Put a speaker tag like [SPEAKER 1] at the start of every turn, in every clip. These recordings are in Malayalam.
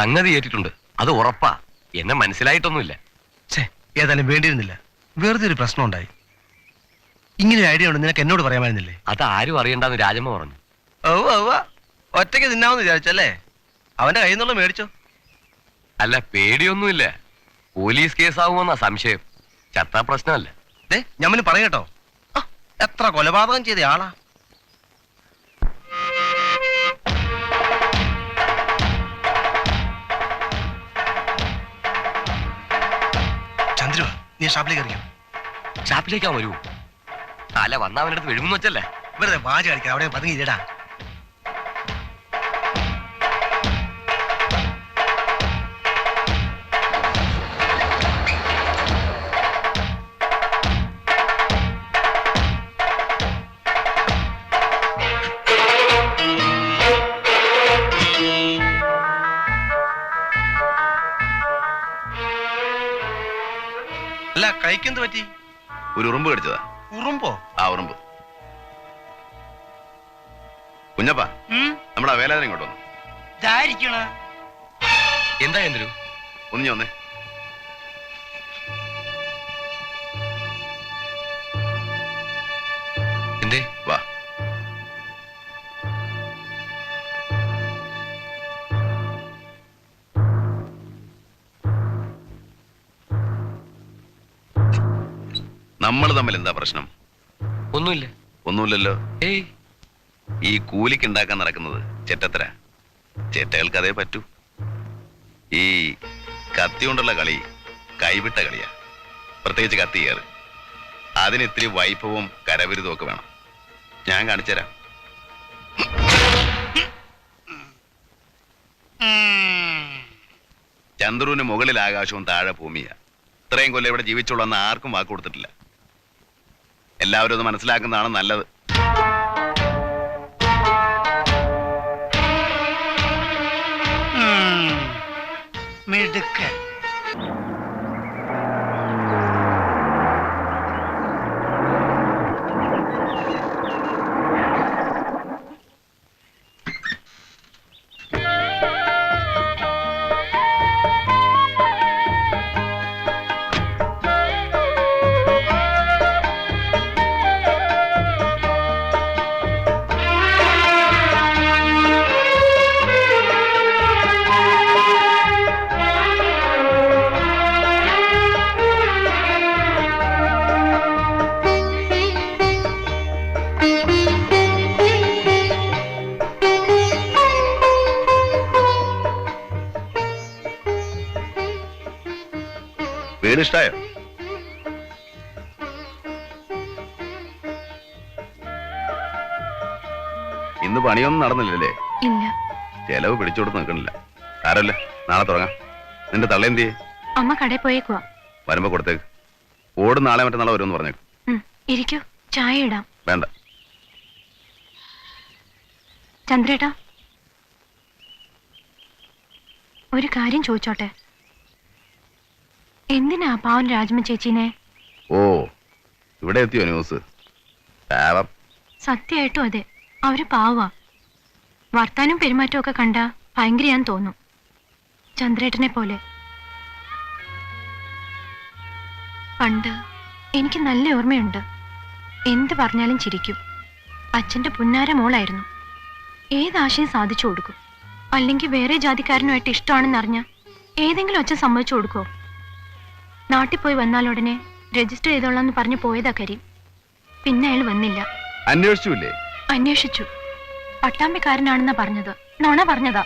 [SPEAKER 1] സംഗതി ഏറ്റിട്ടുണ്ട്. അത് ഉറപ്പാ. എന്നെ മനസ്സിലായിട്ടൊന്നുമില്ല.
[SPEAKER 2] ഛേ ഏതായാലും വേണ്ടിയിരുന്നില്ല. വെറുതെ ഒരു പ്രശ്നം ഉണ്ടായി. ഇങ്ങനെ ഐഡിയ ഉണ്ട് നിനക്ക് എന്നോട് പറയാമായിരുന്നില്ലേ?
[SPEAKER 1] അത് ആരും അറിയണ്ടെന്ന് രാജമ്മ പറഞ്ഞു.
[SPEAKER 2] ഓ ഓ ഒറ്റയ്ക്ക് തിന്നാമെന്ന് വിചാരിച്ചല്ലേ? അവന്റെ കയ്യിൽ നിന്നുള്ള മേടിച്ചോ.
[SPEAKER 1] അല്ല പേടിയൊന്നുമില്ല. പോലീസ് കേസാവുമെന്നാ സംശയം. ചത്താ പ്രശ്നമല്ല.
[SPEAKER 2] ഞമ്മന് പറയട്ടോ. എത്ര കൊലപാതകം ചെയ്ത ആളാ. നീ ഷാപ്പിലേക്ക് അറിയാം
[SPEAKER 1] ഷാപ്പിലേക്കാ വരൂ. തല വന്ന അവനടുത്ത് വെഴുമെന്ന് വെച്ചല്ലേ?
[SPEAKER 2] വെറുതെ വാച കളിക്കാം അവിടെ പതുങ്ങി അല്ല കഴിക്കെന്ത് പറ്റി?
[SPEAKER 3] ഒരു ഉറുമ്പ് കടിച്ചതാ.
[SPEAKER 2] ഉറുമ്പോ?
[SPEAKER 3] ആ ഉറുമ്പ്. കുഞ്ഞപ്പാ നമ്മുടെ വേലാതിനെ ഇങ്ങോട്ട് വന്നു.
[SPEAKER 1] എന്താ എന്തൊരു?
[SPEAKER 3] ഒന്ന് ഞാൻ വന്നേ.
[SPEAKER 1] എന്തേ?
[SPEAKER 3] വാ. നമ്മൾ തമ്മിൽ എന്താ പ്രശ്നം?
[SPEAKER 1] ഒന്നുമില്ല.
[SPEAKER 3] ഒന്നുമില്ലല്ലോ.
[SPEAKER 1] ഏയ്.
[SPEAKER 3] ഈ കൂലിക്ക് ഉണ്ടാക്കാൻ നടക്കുന്നത് ചെറ്റത്തര. ചെറ്റകൾക്ക് അതേ പറ്റൂ. ഈ കത്തി കൊണ്ടുള്ള കളി കൈവിട്ട കളിയാ. പ്രത്യേകിച്ച് കത്തി കയറ്. അതിന് ഇത്തിരി വൈഭവവും കരവിരുതും ഒക്കെ വേണം. ഞാൻ കാണിച്ചുതരാം. ചന്ദ്രുവിന് മുകളിൽ ആകാശവും താഴെ ഭൂമിയാ. ഇത്രയും കൊല്ലം ഇവിടെ ജീവിച്ചുള്ളെന്ന് ആർക്കും വാക്ക് കൊടുത്തിട്ടില്ല. എല്ലാവരും അത് മനസ്സിലാക്കുന്നതാണ് നല്ലത്.
[SPEAKER 4] മിടുക്കൻ.
[SPEAKER 3] ഇഷ്ടായോ ഇന്ന് പണിയൊന്നും നടന്നില്ലല്ലേ?
[SPEAKER 5] ഇല്ല.
[SPEAKER 3] ചെലവ് പിടിച്ചോട്ട് നിൽക്കണില്ല. ആരല്ല? നാളെ തുടങ്ങാം. നിന്റെ തള്ളേന്തി
[SPEAKER 5] അമ്മ കടയിൽ പോയേക്കുവാ.
[SPEAKER 3] വരുമ്പോ കൊടുത്തേക്ക്. ഓട് നാളെ മറ്റന്നാളെ വരുമെന്ന് പറഞ്ഞേക്കും.
[SPEAKER 5] ഇരിക്കൂ. ചായ ഇടാം.
[SPEAKER 3] വേണ്ട.
[SPEAKER 5] ചന്ദ്രേട്ടാ. ഒരു കാര്യം ചോദിച്ചോട്ടെ? എന്തിനാ പാവൻ രാജ്മ ചേച്ചീനെ?
[SPEAKER 3] ഓ ഇവിടെ എത്തിയോ ന്യൂസ്? പാവം
[SPEAKER 5] സത്യമായിട്ടും അതെ. അവർ പാവാ. വർത്താനും പെരുമാറ്റവും ഒക്കെ കണ്ട ഭയങ്കരയാന്ന് തോന്നും. ചന്ദ്രേട്ടനെ പോലെ. പണ്ട് എനിക്ക് നല്ല ഓർമ്മയുണ്ട്. എന്ത് പറഞ്ഞാലും ചിരിക്കും. അച്ഛന്റെ പുന്നാര മോളായിരുന്നു. ഏതാശയം സാധിച്ചു കൊടുക്കും? അല്ലെങ്കിൽ വേറെ ജാതിക്കാരനുമായിട്ട് ഇഷ്ടമാണെന്നറിഞ്ഞ ഏതെങ്കിലും അച്ഛൻ സമ്മതിച്ചു കൊടുക്കോ നാട്ടിൽ പോയി വന്നാലുടനെ രജിസ്റ്റർ ചെയ്തോളാന്ന് പറഞ്ഞു പോയതാ കരീം. പിന്നെ അയാൾ വന്നില്ല.
[SPEAKER 3] അന്വേഷിച്ചില്ലേ
[SPEAKER 5] അന്വേഷിച്ചു. പട്ടാമ്പിക്കാരനാണെന്നാ പറഞ്ഞത്. നോണ പറഞ്ഞതാ.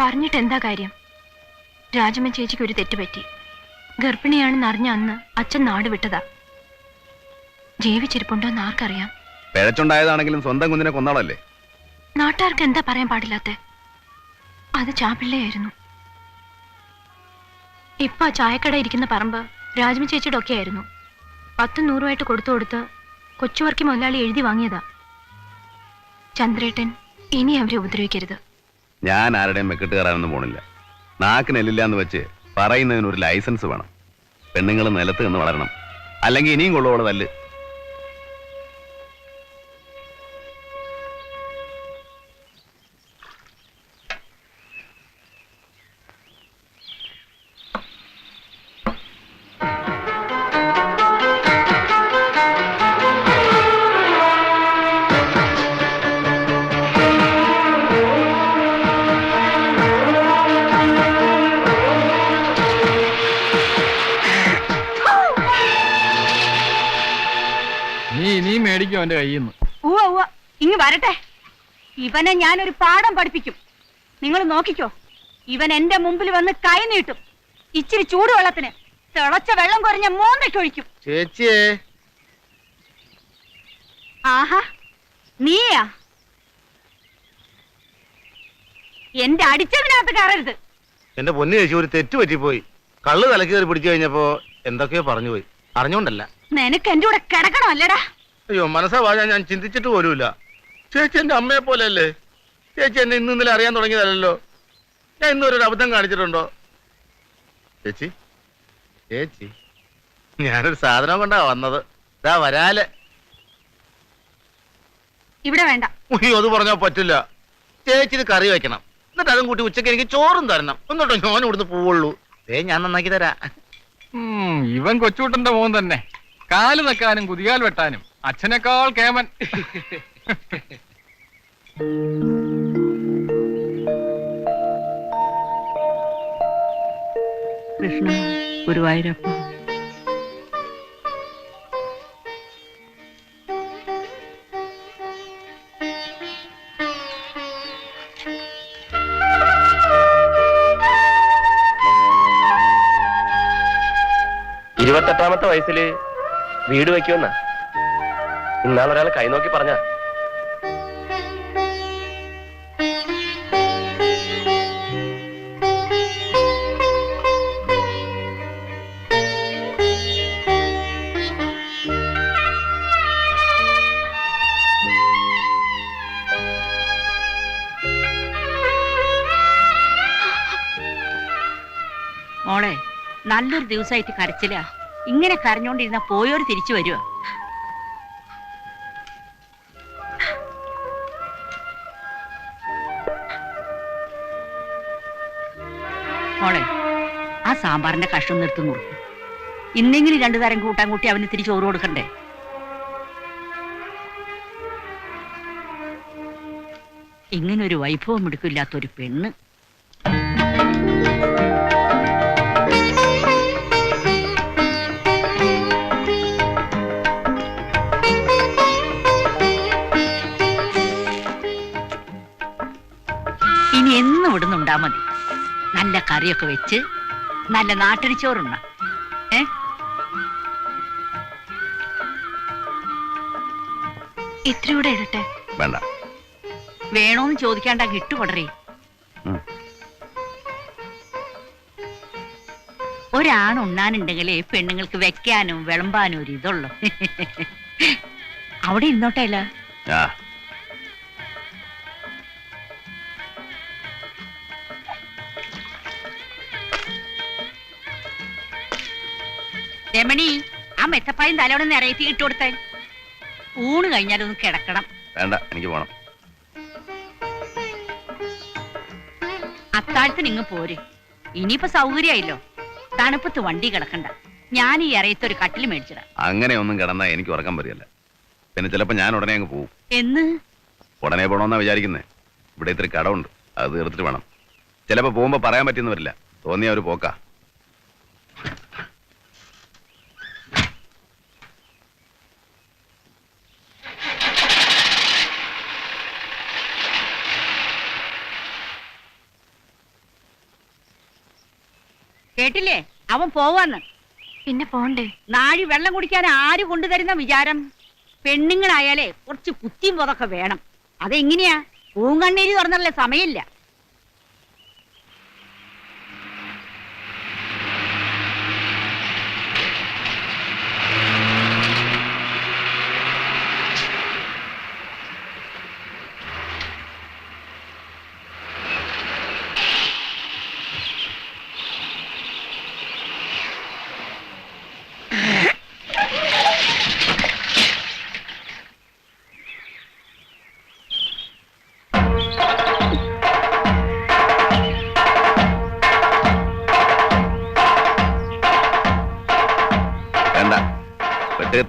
[SPEAKER 5] പറഞ്ഞിട്ട് എന്താ കാര്യം? രാജമ്മ ചേച്ചിക്ക് ഒരു തെറ്റുപറ്റി ഗർഭിണിയാണെന്ന് അറിഞ്ഞ അന്ന് അച്ഛൻ നാട് വിട്ടതാ. ജീവിച്ചിരിപ്പുണ്ടോന്ന് ആർക്കറിയാം.
[SPEAKER 3] പിഴച്ചുണ്ടായതാണെങ്കിലും സ്വന്തം കുഞ്ഞിനെ കൊന്നാളല്ലേ
[SPEAKER 5] നാട്ടുകാർക്ക് എന്താ പറയാൻ പാടില്ലാത്തെ? അത് ചാപ്പിള്ളയായിരുന്നു ഇപ്പൊ ആ ചായക്കട ഇരിക്കുന്ന പറമ്പ് രാജ്മി ചേച്ചിയുടെ ഒക്കെ ആയിരുന്നു. പത്തും നൂറുമായിട്ട് കൊടുത്തു കൊടുത്ത് കൊച്ചുവർക്കി മുതലാളി എഴുതി വാങ്ങിയതാ. ചന്ദ്രേട്ടൻ ഇനി അവരെ ഉപദ്രവിക്കരുത്.
[SPEAKER 3] ഞാൻ ആരുടെയും മെക്കിട്ട് കയറാനൊന്നും പോണില്ല. നാക്കിനെല്ലില്ല എന്ന് വെച്ച് പറയുന്നതിന് ഒരു ലൈസൻസ് വേണം. പെണ്ണുങ്ങൾ നിലത്ത് നിന്ന് വളരണം. അല്ലെങ്കിൽ ഇനിയും കൊള്ളുവോളെ
[SPEAKER 4] വാങ്ങിക്കും അവന്റെ കയ്യിൽ നിന്ന്
[SPEAKER 6] ഉവ്വ ഉവ്വ. ഇങ്ങ് വരട്ടെ. ഇവനെ ഞാനൊരു പാഠം പഠിപ്പിക്കും. നിങ്ങൾ നോക്കിക്കോ. ഇവൻ എന്റെ മുമ്പിൽ വന്ന് കൈ നീട്ടും. ഇച്ചിരി ചൂടുവെള്ളത്തിന് തിളച്ച വെള്ളം കുറഞ്ഞ മൂന്നൊഴിക്കും
[SPEAKER 7] ചേച്ചിയേ.
[SPEAKER 6] ആഹാ നീയാ? എന്റെ അടിച്ചതിനകത്ത് കയറരുത്.
[SPEAKER 7] എന്റെ പൊന്നു ചേച്ചി ഒരു തെറ്റ് പറ്റിപ്പോയി. കള്ള് തലക്കേറി പിടിച്ചു കഴിഞ്ഞപ്പോ എന്തൊക്കെയോ പറഞ്ഞു പോയി അറിഞ്ഞോണ്ടല്ല.
[SPEAKER 6] നിനക്ക് എന്റെ കൂടെ കിടക്കണം അല്ലടാ
[SPEAKER 7] അയ്യോ മനസ്സാ വാഴ ഞാൻ ചിന്തിച്ചിട്ട് പോലുമില്ല. ചേച്ചി എന്റെ അമ്മയെ പോലെയല്ലേ? ചേച്ചി എന്നെ ഇന്ന് ഇന്നലെ അറിയാൻ തുടങ്ങിയതല്ലോ ഞാൻ ഇന്നൊരു അബദ്ധം കാണിച്ചിട്ടുണ്ടോ? ചേച്ചി ചേച്ചി ഞാനൊരു സാധനം കൊണ്ടാ വന്നത്. ഇതാ വരാലെ.
[SPEAKER 6] ഇവിടെ വേണ്ട.
[SPEAKER 7] അത് പറഞ്ഞാ പറ്റില്ല. ചേച്ചി ഇത് കറി വെക്കണം. എന്നിട്ട് അതും കൂട്ടി ഉച്ചയ്ക്ക് എനിക്ക് ചോറും തരണം. എന്നിട്ടോ ഞാൻ ഇവിടുന്ന് പോവുള്ളൂ. ഏ ഞാൻ നന്നാക്കി തരാ.
[SPEAKER 4] ഇവൻ കൊച്ചുകൂട്ടന്റെ മോൻ തന്നെ. കാൽ നക്കാനും കുതികാൽ വെട്ടാനും. അച്ഛനേക്കാൾ കേമൻ.
[SPEAKER 6] കൃഷ്ണ ഗുരുവായൂരപ്പ
[SPEAKER 1] ഇരുപത്തെട്ടാമത്തെ വയസ്സിൽ വീട് വെക്കുമെന്ന? ഇന്നാളൊരാൾ കൈ നോക്കി പറഞ്ഞ.
[SPEAKER 6] നല്ലൊരു ദിവസമായിട്ട് കരച്ചില്ല ഇങ്ങനെ കരഞ്ഞോണ്ടിരുന്ന പോയോര് തിരിച്ചു വരുമോ മോളെ ആ സാമ്പാറിന്റെ കഷ്ണം നിർത്തി കൊടുക്കും ഇന്നെങ്കിലും രണ്ടു തരം കൂട്ടാൻ കൂട്ടി അവന് തിരി ചോറ് കൊടുക്കണ്ടേ? ഇങ്ങനൊരു വൈഭവം എടുക്കില്ലാത്തൊരു പെണ്ണ്. ഇനി എന്നും ഇവിടുന്നുണ്ടാ മതി. നല്ല കറിയൊക്കെ വെച്ച് നല്ല നാട്ടിൽ ഏ?
[SPEAKER 5] ഇത്രയൂടെ ഇടട്ടെ?
[SPEAKER 3] വേണ്ട.
[SPEAKER 6] വേണോന്ന് ചോദിക്കാണ്ട കിട്ടുകൊടറേ
[SPEAKER 3] ഉം.
[SPEAKER 6] ഒരാണുണ്ണാനുണ്ടെങ്കിലേ പെണ്ണുങ്ങൾക്ക് വെക്കാനും വിളമ്പാനും ഒരു ഇതുള്ളു. അവിടെ ഇരുന്നോട്ടെ രമണി ആ മെത്തപ്പായും തലോടെ നിറയത്തി ഇട്ട് കൊടുത്തേ. ഊണ് കഴിഞ്ഞാലൊന്ന് കിടക്കണം.
[SPEAKER 3] വേണ്ട എനിക്ക് പോണം.
[SPEAKER 6] അത്താഴത്തിന് ഇങ്ങ് പോര്. ഇനിയിപ്പോ സൗകര്യമായില്ലോ. തണുപ്പത്ത് വണ്ടി കിടക്കണ്ട. ഞാൻ ഈ ഇറയത്ത് ഒരു കട്ടിൽ മേടിച്ചിടാം.
[SPEAKER 3] അങ്ങനെ ഒന്നും കിടന്നാ എനിക്ക് ഉറക്കം വരില്ല പിന്നെ ചിലപ്പോ ഞാൻ ഉടനെ അങ്ങ് പോകും
[SPEAKER 6] എന്ന്?
[SPEAKER 3] ഉടനെ പോണോന്നാ വിചാരിക്കുന്നേ. ഇവിടെ ഇത്തിരി കടമുണ്ട്. അത് തീർത്തിട്ട് വേണം. ചിലപ്പോ പോകുമ്പോ പറയാൻ പറ്റിയെന്ന് വരില്ല. തോന്നിയ ഒരു പോക്കാ.
[SPEAKER 6] കേട്ടില്ലേ? അവൻ പോവാന്ന്.
[SPEAKER 5] പിന്നെ പോണ്ടേ?
[SPEAKER 6] നാഴി വെള്ളം കുടിക്കാൻ ആര് കൊണ്ടുതരുന്ന വിചാരം? പെണ്ണുങ്ങളായാലേ കുറച്ച് കുത്തിയും പോതൊക്കെ വേണം. അതെങ്ങനെയാ? പൂങ്കണ്ണീര് തുറന്നല്ലേ സമയമില്ല.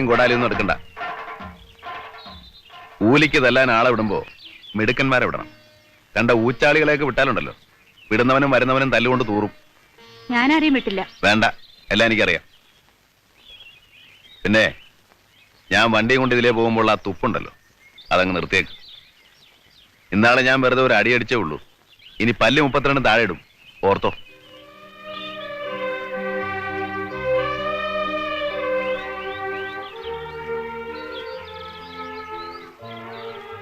[SPEAKER 3] വെട്ടുകത്തിയും ഒന്നും എടുക്കണ്ട. കൂലിക്ക് തല്ലാൻ ആളെ വിടുമ്പോ മിടുക്കന്മാരെ വിടണം. കണ്ട ഊച്ചാളികളെയൊക്കെ വിട്ടാലുണ്ടല്ലോ. വിടുന്നവനും വരുന്നവനും തല്ലുകൊണ്ട് തൂറും.
[SPEAKER 6] ഞാനാരെയും വിട്ടില്ല.
[SPEAKER 3] വേണ്ട. എല്ലാം എനിക്കറിയാം. പിന്നെ ഞാൻ വണ്ടിയും കൊണ്ട് ഇതിലേ പോകുമ്പോൾ ആ തുപ്പുണ്ടല്ലോ. അതങ്ങ് നിർത്തിയേക്ക്. ഇന്നാളെ ഞാൻ വെറുതെ ഒരു അടിയടിച്ചേ ഉള്ളൂ. ഇനി പല്ല് മുപ്പത്തിരണ്ട് താഴെ ഇടും. ഓർത്തോ.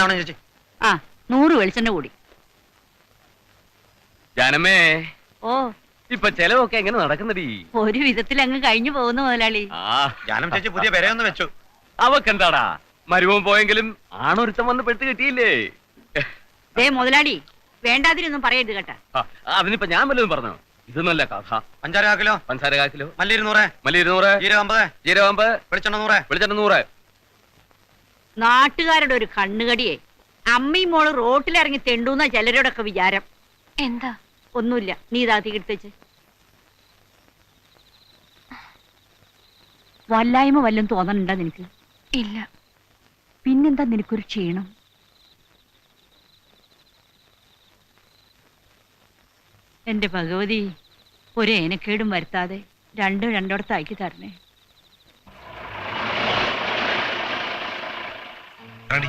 [SPEAKER 2] കാരണം ചേച്ചി?
[SPEAKER 8] ആ നൂറ് വെളിച്ചെണ്ണ കൂടി.
[SPEAKER 1] ജനമേ
[SPEAKER 8] ഓ.
[SPEAKER 1] ഇപ്പൊ ചെലവൊക്കെ എങ്ങനെ നടക്കുന്നടി?
[SPEAKER 8] ഒരു വിധത്തിൽ അങ്ങ് കഴിഞ്ഞു പോകുന്നു മുതലാളി.
[SPEAKER 1] ആ.
[SPEAKER 2] ജാനം ചേച്ചി പുതിയ പെരയൊന്ന് വെച്ചു.
[SPEAKER 1] അവക്കെന്താടാ? മരുമോൻ പോയെങ്കിലും ആണൊരുത്തം വന്ന് പെട്ട് കിട്ടിയില്ലേ?
[SPEAKER 8] ദേ മുതലാളി വേണ്ടാതിരൊന്നും പറയരുത് കേട്ടാ.
[SPEAKER 1] ആ, അതിനിപ്പോ ഞാൻ വല്ലതും പറഞ്ഞോ? ഇത് നല്ല കഥ.
[SPEAKER 2] അഞ്ചാറ് കാക്കിലോ?
[SPEAKER 1] പഞ്ചസാര കാക്കിലോ? കിലോ
[SPEAKER 2] മല്ലി ഇരുന്നൂറ്.
[SPEAKER 1] മല്ലി ഇരുന്നൂറ്.
[SPEAKER 2] ജീരകം അമ്പത്.
[SPEAKER 1] ജീരകമ്പ്
[SPEAKER 2] വെളിച്ചെണ്ണ നൂറ്.
[SPEAKER 1] വെളിച്ചെണ്ണ നൂറ്.
[SPEAKER 8] നാട്ടുകാരുടെ ഒരു കണ്ണുകടിയെ. അമ്മയും മോൾ റോട്ടിലിറങ്ങി തെണ്ടൂന്ന ചിലരോടൊക്കെ വിചാരം.
[SPEAKER 5] എന്താ?
[SPEAKER 8] ഒന്നുമില്ല. നീ ഇതാ തീർത്തേച്ച് വല്ലായ്മ വല്ലതും തോന്നണുണ്ടോ നിനക്ക്?
[SPEAKER 5] ഇല്ല.
[SPEAKER 8] പിന്നെന്താ നിനക്കൊരു ക്ഷീണം? എന്റെ ഭഗവതി ഒരു ഏനക്കേടും വരുത്താതെ രണ്ടും രണ്ടിടത്താക്കി തരണേ.
[SPEAKER 2] റെഡി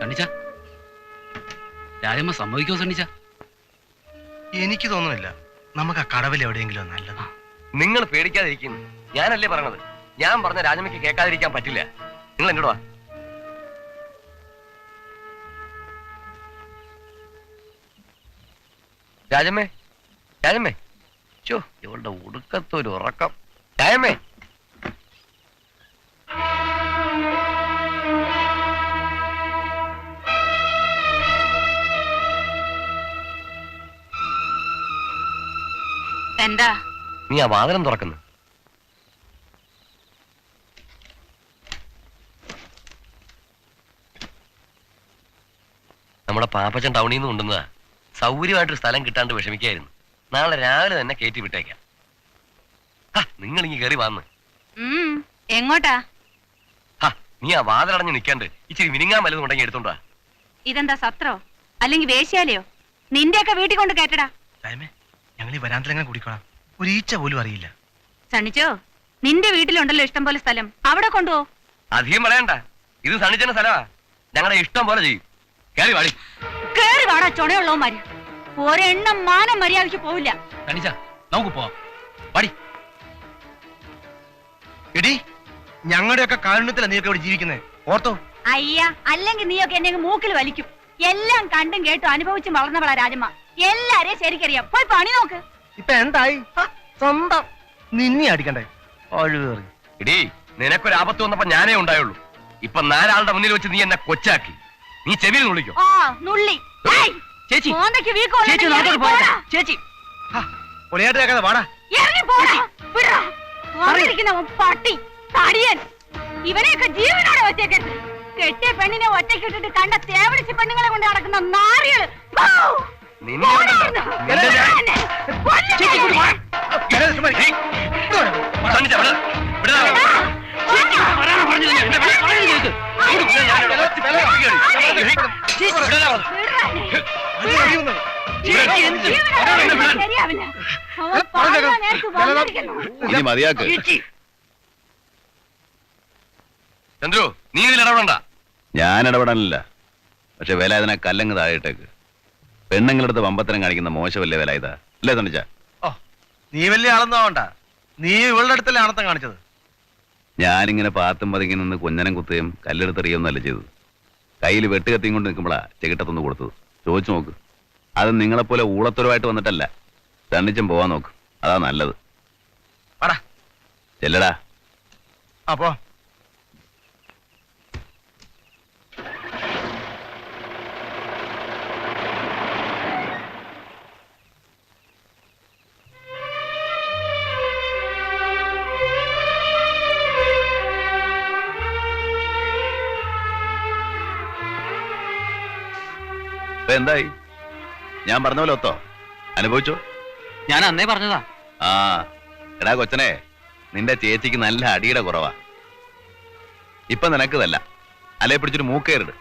[SPEAKER 9] സണ്ണിച്ച? രാജമ്മ സമ്മതിക്കോ സണ്ണിച്ച?
[SPEAKER 2] എനിക്ക് തോന്നുന്നില്ല. നമുക്ക് ആ കടവിൽ എവിടെയെങ്കിലും നല്ലതാ.
[SPEAKER 1] നിങ്ങൾ പേടിക്കാതിരിക്കുന്നു ഞാനല്ലേ പറഞ്ഞത്? ഞാൻ പറഞ്ഞ രാജമ്മയ്ക്ക് കേൾക്കാതിരിക്കാൻ പറ്റില്ല. നിങ്ങൾ എന്നോട് വാ. രാജമ്മേ രാജമ്മേ. ചോ ഇവളുടെ ഉടുക്കത്തൊരു ഉറക്കം. രാജമ്മേ
[SPEAKER 8] എന്താ?
[SPEAKER 1] നീ ആ വാതിലും തുറക്കുന്നു. നമ്മുടെ പാപ്പച്ചൻ ടൗണിൽ നിന്ന് കൊണ്ടുവന്നതാ. സൗകര്യമായിട്ടൊരു സ്ഥലം കിട്ടാണ്ട് വിഷമിക്കായിരുന്നു. നാളെ രാവിലെ തന്നെ കയറ്റി വിട്ടേക്കാം. നിങ്ങൾ ഇങ്ങനെ കയറി വന്ന്.
[SPEAKER 8] എങ്ങോട്ടാ?
[SPEAKER 1] നീ ആ വാതിലടഞ്ഞ് നിൽക്കാണ്ട് ഇച്ചിരി മിനിങ്ങാൻ വല്ലതും ഉണ്ടെങ്കിൽ എടുത്തോണ്ടാ
[SPEAKER 8] ഇതെന്താ സത്രോ? അല്ലെങ്കിൽ വേശ്യാലയോ? നിന്റെയൊക്കെ വീട്ടിൽ കൊണ്ട് കേട്ടടാ
[SPEAKER 2] ഞങ്ങൾ ഈ വരാന്തലെങ്ങനെ കുടിക്കോളാം. ഒരു ഈച്ച പോലും അറിയില്ല.
[SPEAKER 8] സണിച്ചോ നിന്റെ വീട്ടിലുണ്ടല്ലോ ഇഷ്ടം പോലെ സ്ഥലം. അവിടെ കൊണ്ടുപോ.
[SPEAKER 1] അധികം പറയണ്ട. ഇത് സണിച്ചന്റെ സ്ഥലമാ. ഞങ്ങളുടെ ഇഷ്ടം പോലെ ചെയ്യും. കേറി വാടി.
[SPEAKER 8] കേറി വാടാ ചുണയുള്ളവന്മാര്. ഒരെണ്ണം മാനം മര്യാദയ്ക്ക് പോവില്ല.
[SPEAKER 9] സണിച്ച നമുക്ക് പോവാം. വാടി.
[SPEAKER 2] എടി ഞങ്ങളുടെയൊക്കെ കാരുണ്യത്തിലാണ് നീയൊക്കെ ഇവിടെ ജീവിക്കുന്നത് ഓർത്തോ?
[SPEAKER 8] അയ്യ അല്ലെങ്കിൽ നീയൊക്കെ എന്നെ അങ്ങ് മൂക്കിൽ വലിക്കും. എല്ലാം കണ്ടും കേട്ടും അനുഭവിച്ചും വളർന്നവളാ രാജമ്മ. എല്ലാരെയും ശരിക്കറിയാം. പോയി പണി നോക്ക്.
[SPEAKER 2] ഇപ്പൊ എന്തായി? സ്വന്തം. നിന്നെ അടിക്കണ്ടേ? ഒഴിവേറി
[SPEAKER 1] എടീ നിനക്കൊരു ആപത്ത് വന്നപ്പോ ഞാനേ ഉണ്ടായുള്ളൂ. ഇപ്പൊ നാലാളുടെ മുന്നിൽ വെച്ച് നീ എന്നെ കൊച്ചാക്കി. നീ ചെവിയിൽ നുള്ളിക്കോ.
[SPEAKER 8] ആ നുള്ളി. ഏയ്,
[SPEAKER 9] ചേച്ചി.
[SPEAKER 8] മോന്തയ്ക്ക് വീക്കമുള്ളത്
[SPEAKER 9] ചേച്ചി
[SPEAKER 8] ഇറങ്ങി
[SPEAKER 9] പോരാ
[SPEAKER 8] പോടാ.
[SPEAKER 9] ചേച്ചി.
[SPEAKER 2] പൊളിയാട്ട് കേൾക്കാതെ വാടാ.
[SPEAKER 8] ഇറങ്ങി പോടാ. വിടടാ. വന്നിരിക്കുന്നവൻ പട്ടി തടിയൻ. ഇവനെയൊക്കെ ജീവനോടെ വെച്ചേക്കരുത് കെട്ടിയ പെണ്ണിനെ ഒറ്റക്കിട്ടിട്ട് കണ്ട തേവടിച്ച് പെണ്ണുങ്ങളെ കൊണ്ട് നടക്കുന്ന നാറികൾ!
[SPEAKER 3] ഇനി മതിയാക്ക്
[SPEAKER 1] ചന്ദ്രു നീ ഇതിൽ ഇടപെടണ്ട
[SPEAKER 3] ഞാൻ ഇടപെടാനില്ല പക്ഷെ വില അതിനെ കല്ലങ്ങ് താഴെയിട്ടേക്ക് പെണ്ണുങ്ങളുടെ അടുത്ത് വമ്പത്തരം കാണിക്കുന്ന മോശമല്ലേ വില ഇതാ അല്ലേ തണിച്ച
[SPEAKER 2] ഓ നീ വലിയ ആളൊന്നാവണ്ട നീ ഇവളുടെ അടുത്തല്ലേ ആണത്തം കാണിച്ചത്.
[SPEAKER 3] ഞാനിങ്ങനെ പാത്തും പതുങ്ങി നിന്ന് കുഞ്ഞനം കുത്തുകയും കല്ലെടുത്തെറിയൊന്നല്ല ചെയ്തത്. കയ്യിൽ വെട്ടുകത്തിയും കൊണ്ട് നിൽക്കുമ്പോഴാ ചെകിട്ടത്തൊന്ന് കൊടുത്തത്. ചോദിച്ചു നോക്ക്. അത് നിങ്ങളെപ്പോലെ ഊളത്തൊരുവായിട്ട് വന്നിട്ടല്ല. തണ്ണിച്ചും പോവാൻ നോക്ക്. അതാ നല്ലത്. ചെല്ലടാ.
[SPEAKER 2] അപ്പോ
[SPEAKER 3] എന്തായി ഞാൻ പറഞ്ഞ പോലെ ഒത്തോ? അനുഭവിച്ചോ?
[SPEAKER 9] ഞാൻ അന്നേ പറഞ്ഞതാ.
[SPEAKER 3] ആ എടാ കൊച്ചനെ നിന്റെ ചേച്ചിക്ക് നല്ല അടിയുടെ കുറവാ. ഇപ്പൊ നിനക്കതല്ല അലയെ അല്ലെ പിടിച്ചൊരു മൂക്കേറിട്.